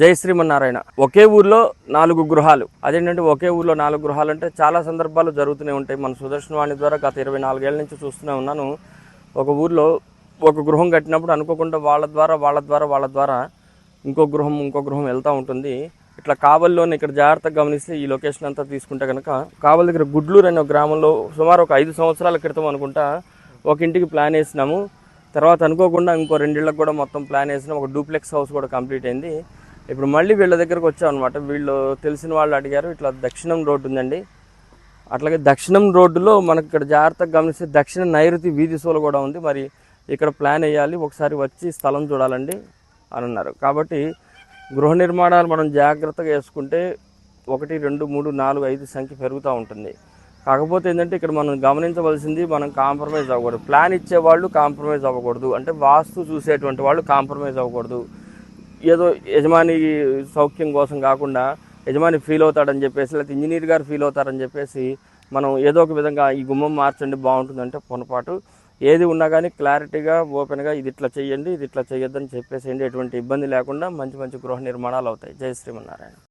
జై శ్రీమన్నారాయణ. ఒకే ఊర్లో నాలుగు గృహాలు. అదేంటంటే ఒకే ఊర్లో నాలుగు గృహాలు అంటే చాలా సందర్భాలు జరుగుతూనే ఉంటాయి. మన సుదర్శన వాణి ద్వారా గత ఇరవై నాలుగేళ్ళ నుంచి చూస్తూనే ఉన్నాను. ఒక ఊర్లో ఒక గృహం కట్టినప్పుడు అనుకోకుండా వాళ్ళ ద్వారా వాళ్ళ ద్వారా వాళ్ళ ద్వారా ఇంకో గృహం ఇంకో గృహం వెళ్తూ ఉంటుంది. ఇట్లా కావల్లోనే ఇక్కడ జాగ్రత్తగా గమనిస్తే ఈ లొకేషన్ అంతా తీసుకుంటే కనుక కావల్ దగ్గర గుడ్లూరు అనే ఒక గ్రామంలో సుమారు ఒక ఐదు సంవత్సరాల క్రితం అనుకుంటా ఒక ఇంటికి ప్లాన్ వేసినాము. తర్వాత అనుకోకుండా ఇంకో రెండేళ్ళకి కూడా మొత్తం ప్లాన్ వేసినాం. ఒక డూప్లెక్స్ హౌస్ కూడా కంప్లీట్ అయింది. ఇప్పుడు మళ్ళీ వీళ్ళ దగ్గరకు వచ్చామన్నమాట. వీళ్ళు తెలిసిన వాళ్ళు అడిగారు ఇట్లా దక్షిణం రోడ్డు ఉందండి. అట్లాగే దక్షిణం రోడ్డులో మనకి ఇక్కడ జాగ్రత్తగా గమనిస్తే దక్షిణ నైరుతి వీధి సోలు కూడా ఉంది. మరి ఇక్కడ ప్లాన్ వేయాలి ఒకసారి వచ్చి స్థలం చూడాలండి అని అన్నారు. కాబట్టి గృహ నిర్మాణాలు మనం జాగ్రత్తగా వేసుకుంటే ఒకటి రెండు మూడు నాలుగు ఐదు సంఖ్య పెరుగుతూ ఉంటుంది. కాకపోతే ఏంటంటే ఇక్కడ మనం గమనించవలసింది మనం కాంప్రమైజ్ అవ్వకూడదు. ప్లాన్ ఇచ్చేవాళ్ళు కాంప్రమైజ్ అవ్వకూడదు. అంటే వాస్తు చూసేటువంటి వాళ్ళు కాంప్రమైజ్ అవ్వకూడదు. ఏదో యజమాని సౌఖ్యం కోసం కాకుండా యజమాని ఫీల్ అవుతాడని చెప్పేసి లేకపోతే ఇంజనీర్ గారు ఫీల్ అవుతారని చెప్పేసి మనం ఏదో ఒక విధంగా ఈ గుమ్మం మార్చండి బాగుంటుందంటే పొరపాటు. ఏది ఉన్నా కానీ క్లారిటీగా ఓపెన్గా ఇది ఇట్లా చేయండి ఇది ఇట్లా చేయొద్దని చెప్పేసి ఎటువంటి ఇబ్బంది లేకుండా మంచి మంచి గృహ నిర్మాణాలు అవుతాయి. జయ శ్రీమన్నారాయణ.